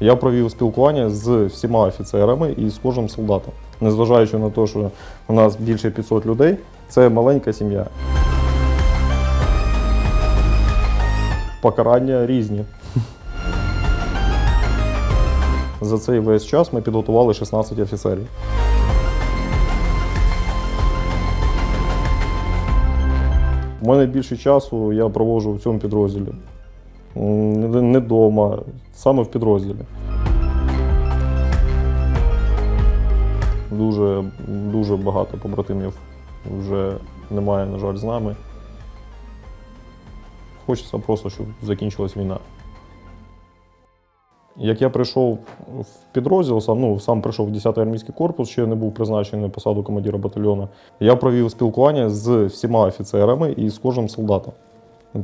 Я провів спілкування з всіма офіцерами і з кожним солдатом. Незважаючи на те, що у нас більше 500 людей, це маленька сім'я. Покарання різні. За цей весь час ми підготували 16 офіцерів. У мене більше часу я проводжу в цьому підрозділі. Не вдома, саме в підрозділі. Дуже, дуже багато побратимів вже немає, на жаль, з нами. Хочеться просто, щоб закінчилась війна. Як я прийшов в підрозділ, сам, ну, сам прийшов в 10-й армійський корпус, ще не був призначений на посаду командира батальйону. Я провів спілкування з всіма офіцерами і з кожним солдатом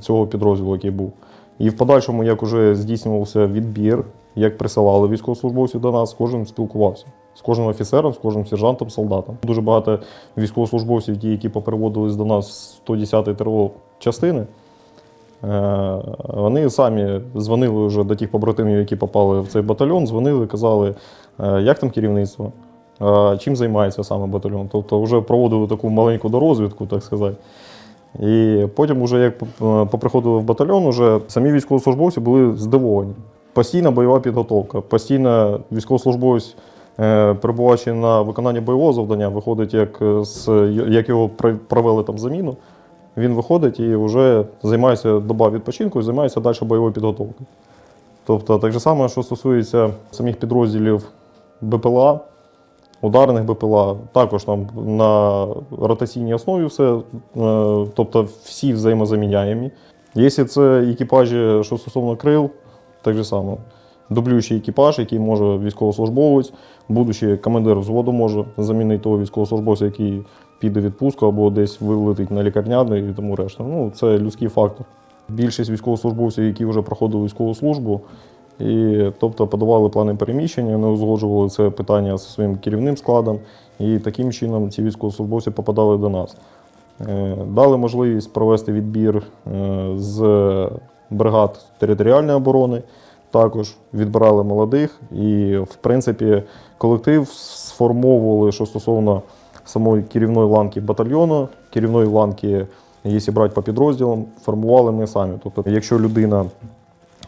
цього підрозділу, який був. І в подальшому, як вже здійснювався відбір, як присилали військовослужбовців до нас, кожним спілкувався. З кожним офіцером, з кожним сержантом, солдатом. Дуже багато військовослужбовців, ті, які попереводились до нас 110-ї ТРО частини, Е, Вони самі дзвонили вже до тих побратимів, які попали в цей батальйон, дзвонили, казали, е, як там керівництво, Е, чим займається саме батальйон. Тобто вже проводили таку маленьку дорозвідку, так сказати. І потім, вже як е, поприходили в батальйон, уже самі військовослужбовці були здивовані. Постійна бойова підготовка, постійно військовослужбовець, е, перебуваючи на виконанні бойового завдання, виходить, як, е, з, як його провели там заміну. Він виходить і вже займається доба відпочинку і займається далі бойовою підготовкою. Тобто, так же само, що стосується самих підрозділів БПЛА, ударних БПЛА, також там на ротаційній основі все, е, тобто всі взаємозаміняємі. Якщо це екіпажі, що стосовно крил, так же само. Дублюючий екіпаж, який може військовослужбовець, будучи командир взводу може замінити того військовослужбовця, який піде відпустку або десь вилетить на лікарняний і тому решта. Ну, це людський фактор. Більшість військовослужбовців, які вже проходили військову службу, і, тобто подавали плани переміщення, не узгоджували це питання зі своїм керівним складом, і таким чином ці військовослужбовці попадали до нас. Е, Дали можливість провести відбір е, з бригад територіальної оборони. Також відбирали молодих, і, в принципі, колектив сформовували, що стосовно самої керівної ланки батальйону, керівної ланки, якщо брати по підрозділам, формували ми самі. Тобто, якщо людина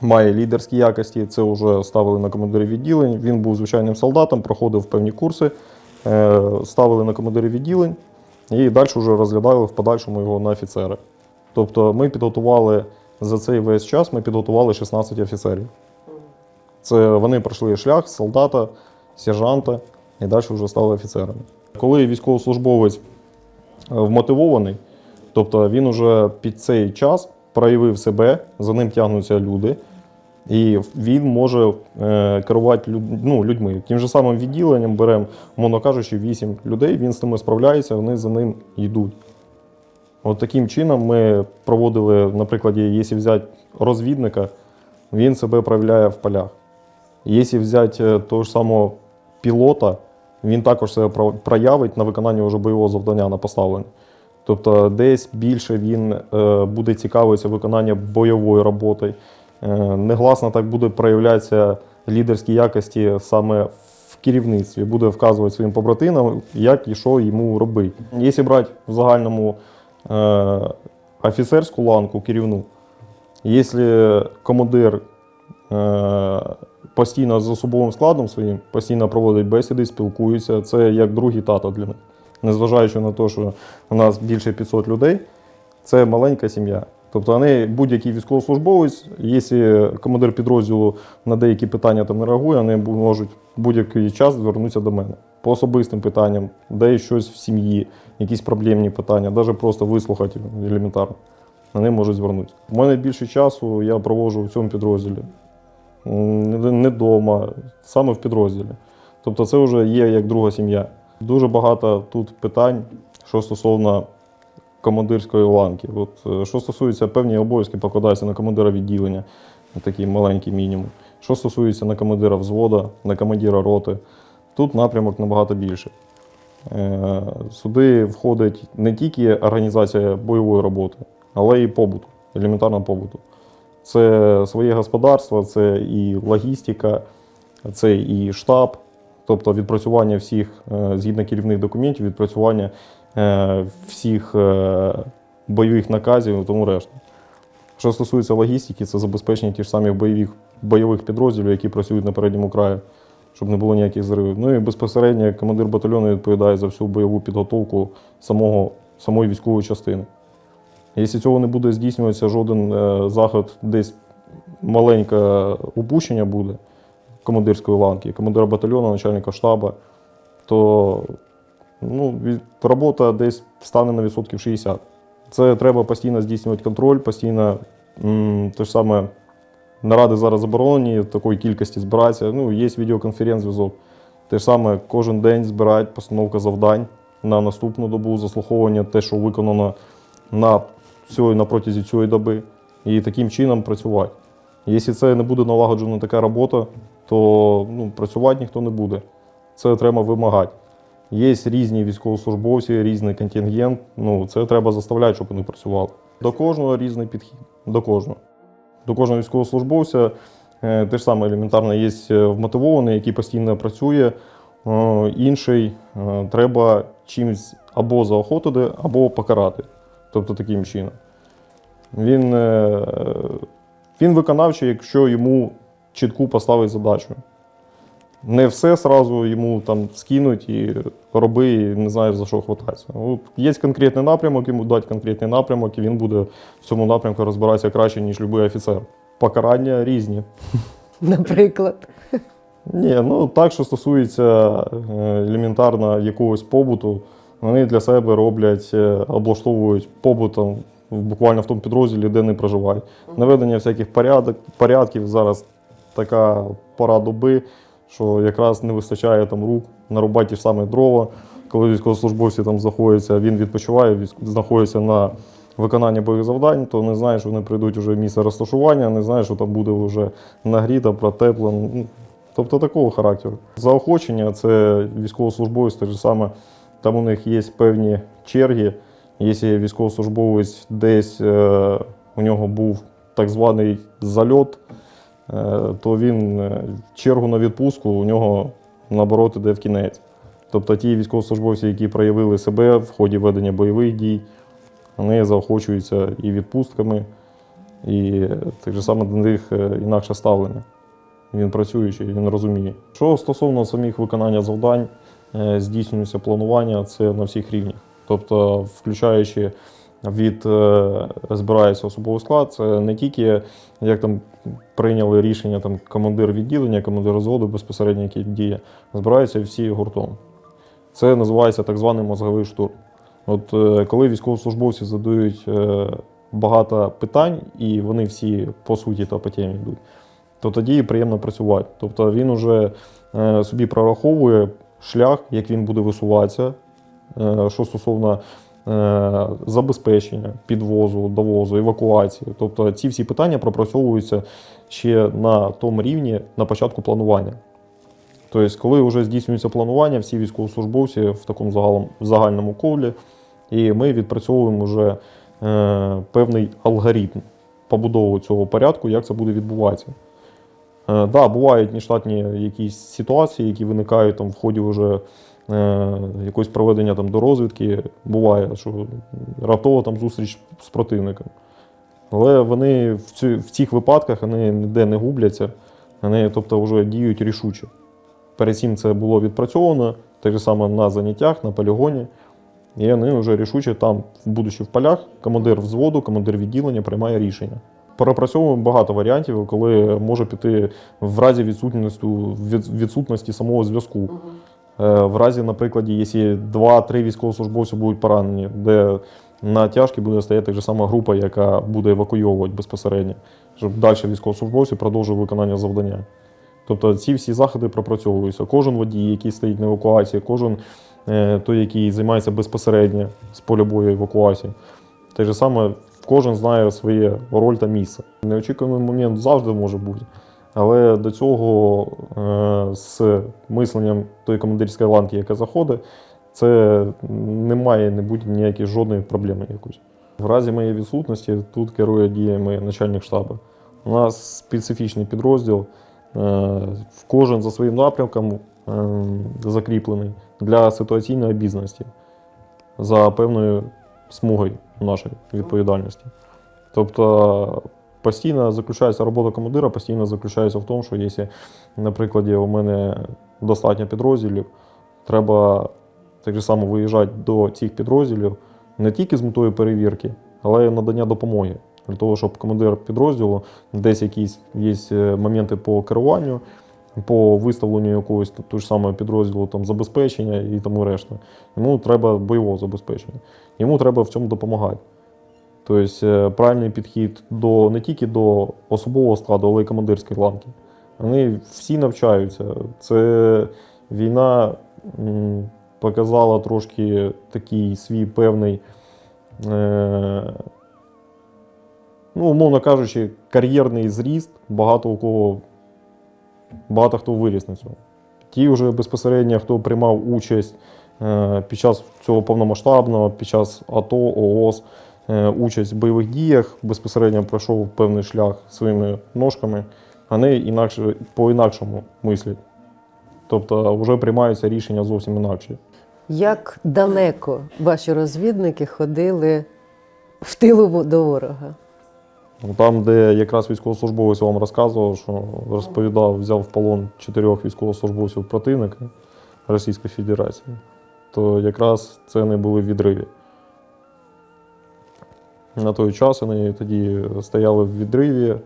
має лідерські якості, це вже ставили на командирів відділень. Він був звичайним солдатом, проходив певні курси, е, ставили на командирів відділень і далі вже розглядали в подальшому його на офіцери. Тобто ми підготували за цей весь час ми підготували 16 офіцерів. Це вони пройшли шлях солдата, сержанта і далі вже стали офіцерами. Коли військовослужбовець е, вмотивований, тобто він уже під цей час проявив себе, за ним тягнуться люди, і він може е, керувати люд, ну, людьми. Тим же самим відділенням беремо, мовно кажучи, 8 людей, він з ними справляється, вони за ним йдуть. От таким чином ми проводили, наприклад, якщо взяти розвідника, він себе проявляє в полях. Якщо взяти е, того ж самого пілота, він також себе проявить на виконанні вже бойового завдання на поставленні. Тобто десь більше він е, буде цікавитися виконанням бойової роботи. Е, негласно так буде проявлятися лідерські якості саме в керівництві, буде вказувати своїм побратинам, як і що йому робити. Якщо брати в загальному е, офіцерську ланку керівну, якщо командир постійно з особовим складом своїм, постійно проводить бесіди, спілкується, це як другий тато для них. Незважаючи на те, що у нас більше 500 людей, це маленька сім'я. Тобто вони будь-який військовослужбовець, якщо командир підрозділу на деякі питання там не реагує, вони можуть будь-який час звернутися до мене по особистим питанням, де щось в сім'ї, якісь проблемні питання, навіть просто вислухати елементарно. Вони можуть звернутися. У мене більше часу я проводжу в цьому підрозділі. Не вдома, саме в підрозділі. Тобто це вже є як друга сім'я. Дуже багато тут питань, що стосовно командирської ланки. От, е, що стосується певні обов'язки, покладаються на командира відділення, такий маленький мінімум. Що стосується на командира взвода, на командира роти, тут напрямок набагато більше. Е, Сюди входить не тільки організація бойової роботи, але і побуту, елементарного побуту. Це своє господарство, це і логістика, це і штаб, тобто відпрацювання всіх е, згідно керівних документів, відпрацювання е, всіх е, бойових наказів і тому решта. Що стосується логістики, це забезпечення ж самих бойових, бойових підрозділів, які працюють на передньому краї, щоб не було ніяких зривів. Ну і безпосередньо командир батальйону відповідає за всю бойову підготовку самого, самої військової частини. Якщо цього не буде здійснюватися жоден заход, десь маленьке упущення буде командирської ланки, командира батальйону, начальника штабу, то ну, робота десь стане на відсотків 60. Це треба постійно здійснювати контроль, постійно те ж саме наради зараз заборонені, такої кількості збиратися. Ну, є відеоконференц-зв'язок. Те ж саме кожен день збирають постановка завдань на наступну добу, заслуховування те, що виконано на, на протязі цієї доби, і таким чином працювати. Якщо це не буде налагоджена така робота, то ну, працювати ніхто не буде. Це треба вимагати. Є різні військовослужбовці, різний контингент. Ну, це треба заставляти, щоб вони працювали. До кожного різний підхід. До кожного. До кожного військовослужбовця е, те ж саме елементарно є е, вмотивований, який постійно працює. Е, Інший треба чимось або заохотити, або покарати. Тобто таким чином. Він, він виконавчий, якщо йому чітку поставить задачу. Не все сразу йому там скинуть і роби, і не знаєш за що хвататися. От Є конкретний напрямок, йому дати конкретний напрямок, і він буде в цьому напрямку розбиратися краще, ніж будь-який офіцер. Покарання різні. Наприклад. Ні, ну так, що стосується е, елементарно якогось побуту, вони для себе роблять, е, облаштовують побутом буквально в тому підрозділі, де не проживають. Наведення всяких порядок, порядків зараз така пора доби, що якраз не вистачає там рук нарубати ті ж самі дрова. Коли військовослужбовці там знаходяться, він відпочиває, знаходиться на виконанні бойових завдань, то не знає, що вони прийдуть вже в місце розташування, не знає, що там буде вже нагріто, протеплено. Ну, Тобто такого характеру. Заохочення це військовослужбовець, те ж саме, там у них є певні черги. Якщо військовослужбовець десь е, у нього був так званий зальот, то він е, чергу на відпустку у нього наоборот іде в кінець. Тобто ті військовослужбовці, які проявили себе в ході ведення бойових дій, вони заохочуються і відпустками, і е, так же саме до них е, інакше ставлення. Він працюючий, він розуміє. Що стосовно самих виконання завдань, е, здійснюється планування це на всіх рівнях. Тобто, включаючи від е, збирається особовий склад, це не тільки як там прийняли рішення там, командир відділення, командир розводу безпосередньо, який діє, збираються всі гуртом. Це називається так званий мозговий штурм. От е, коли військовослужбовці задають е, багато питань, і вони всі по суті та по темі йдуть, то тоді приємно працювати. Тобто він уже собі прораховує шлях, як він буде висуватися, що стосовно забезпечення, підвозу, довозу, евакуації. Тобто ці всі питання пропрацьовуються ще на тому рівні на початку планування. Тобто, коли вже здійснюється планування, всі військовослужбовці в такому загалом, загальному колі, і ми відпрацьовуємо вже е, певний алгоритм побудови цього порядку, як це буде відбуватися. Е, да, бувають нештатні якісь ситуації, які виникають там в ході вже е, якогось проведення там до розвідки. Буває, що раптово там зустріч з противником. Але вони в, цю, в цих випадках вони ніде не губляться, вони тобто, вже діють рішуче. Перед цим це було відпрацьовано, так же саме на заняттях, на полігоні. І вони вже рішуче там, будучи в полях, командир взводу, командир відділення приймає рішення. Пропрацьовуємо багато варіантів, коли може піти в разі відсутності, відсутності самого зв'язку. Е, В разі, наприклад, якщо 2-3 військовослужбовці будуть поранені, де на тяжкі буде стояти же сама група, яка буде евакуйовувати безпосередньо, щоб далі військовослужбовці продовжували виконання завдання. Тобто ці всі заходи пропрацьовуються. Кожен водій, який стоїть на евакуації, кожен е, той, який займається безпосередньо з поля бою евакуації. Те ж саме кожен знає своє роль та місце. Неочікуваний момент завжди може бути. Але до цього е, з мисленням тої командирської ланки, яка заходить, це не має не бути ніякої жодної проблеми якоїсь. В разі моєї відсутності тут керує діями начальник штабу. У нас специфічний підрозділ, в кожен за своїм напрямком е, закріплений для ситуаційної обізнаності за певною смугою нашої відповідальності. Тобто постійно заключається робота командира, постійно заключається в тому, що якщо, наприклад, у мене достатньо підрозділів, треба так же само виїжджати до цих підрозділів не тільки з метою перевірки, але й надання допомоги. Для того, щоб командир підрозділу десь якісь є е, моменти по керуванню, по виставленню якогось того ж самого підрозділу там, забезпечення і тому решта. Йому треба бойового забезпечення. Йому треба в цьому допомагати. Тобто е, правильний підхід до, не тільки до особового складу, але й командирської ланки. Вони всі навчаються. Це війна показала трошки такий свій певний, е, ну, умовно кажучи, кар'єрний зріст. Багато у кого багато хто виріс на цьому. Ті вже безпосередньо, хто приймав участь е, під час цього повномасштабного, під час АТО, ООС, участь в бойових діях, безпосередньо пройшов певний шлях своїми ножками, вони інакше, по-інакшому мислять. Тобто вже приймаються рішення зовсім інакші. Як далеко ваші розвідники ходили в тилу до ворога? Ну, Там, де якраз військовослужбовець вам розказував, що розповідав, взяв в полон чотирьох військовослужбовців противника Російської Федерації, то якраз це не були відриві. На той час вони тоді стояли в відриві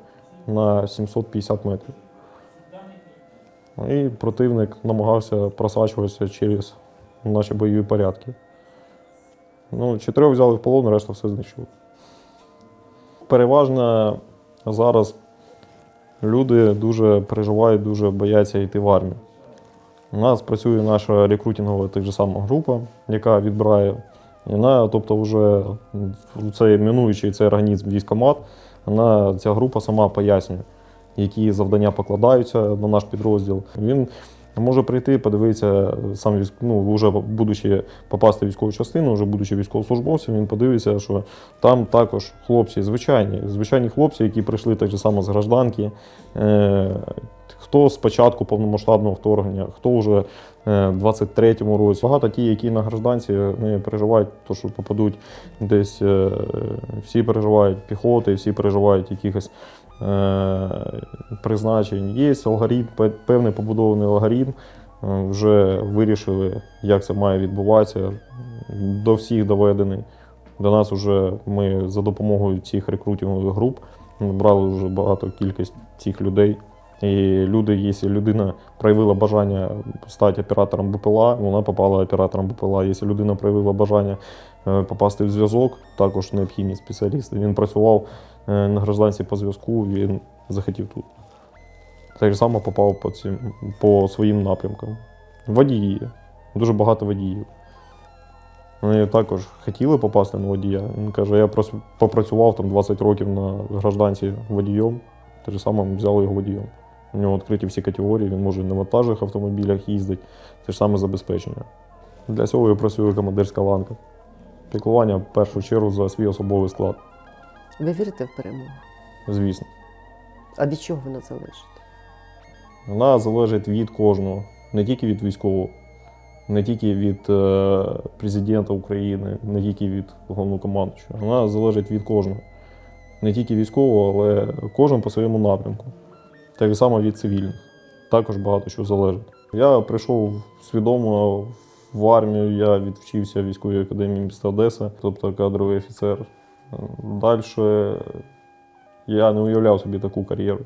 на 750 метрів. І противник намагався просачуватися через наші бойові порядки. Ну, чотирьох взяли в полон, решта все знищили. Переважно зараз люди дуже переживають, дуже бояться йти в армію. У нас працює наша рекрутингова так же сама група, яка відбирає. Вона, тобто, вже цей мінуючий цей організм військомат, вона, ця група сама пояснює, які завдання покладаються на наш підрозділ. Він може прийти, подивитися сам військ, ну, вже будучи попасти в військову частину, вже будучи військовослужбовцем, він подивиться, що там також хлопці звичайні, звичайні хлопці, які прийшли так само з гражданки. Хто з початку повномасштабного вторгнення, хто вже е, в 23-му році. Багато ті, які на гражданці не переживають, то що попадуть десь. е, Всі переживають піхоти, всі переживають якихось е, призначень. Є алгоритм, певний побудований алгоритм. Вже вирішили, як це має відбуватися. До всіх доведений. До нас вже ми за допомогою цих рекрутингових груп набрали вже багато кількість цих людей. І люди, якщо людина проявила бажання стати оператором БПЛА, вона попала оператором БПЛА. Якщо людина проявила бажання е, попасти в зв'язок, також необхідні спеціалісти. Він працював е, на гражданці по зв'язку, він захотів тут. Так само попав по, цим, по своїм напрямкам. Водії. Дуже багато водіїв. Вони також хотіли попасти на водія. Він каже, я попрацював там 20 років на гражданці водієм. Те ж саме взяли його водієм. У нього відкриті всі категорії, він може на вантажних автомобілях їздити, те ж саме забезпечення. Для цього і працює командирська ланка. Піклування в першу чергу за свій особовий склад, Ви вірите в перемогу? звісно. А від чого вона залежить? Вона залежить від кожного, не тільки від військового, не тільки від е, президента України, не тільки від головнокомандуючого. Вона залежить від кожного. Не тільки військового, але кожен по своєму напрямку. Так само від цивільних. Також багато що залежить. Я прийшов свідомо в армію, я відвчився в військовій академії міста Одеса, тобто кадровий офіцер. Далі я не уявляв собі таку кар'єру.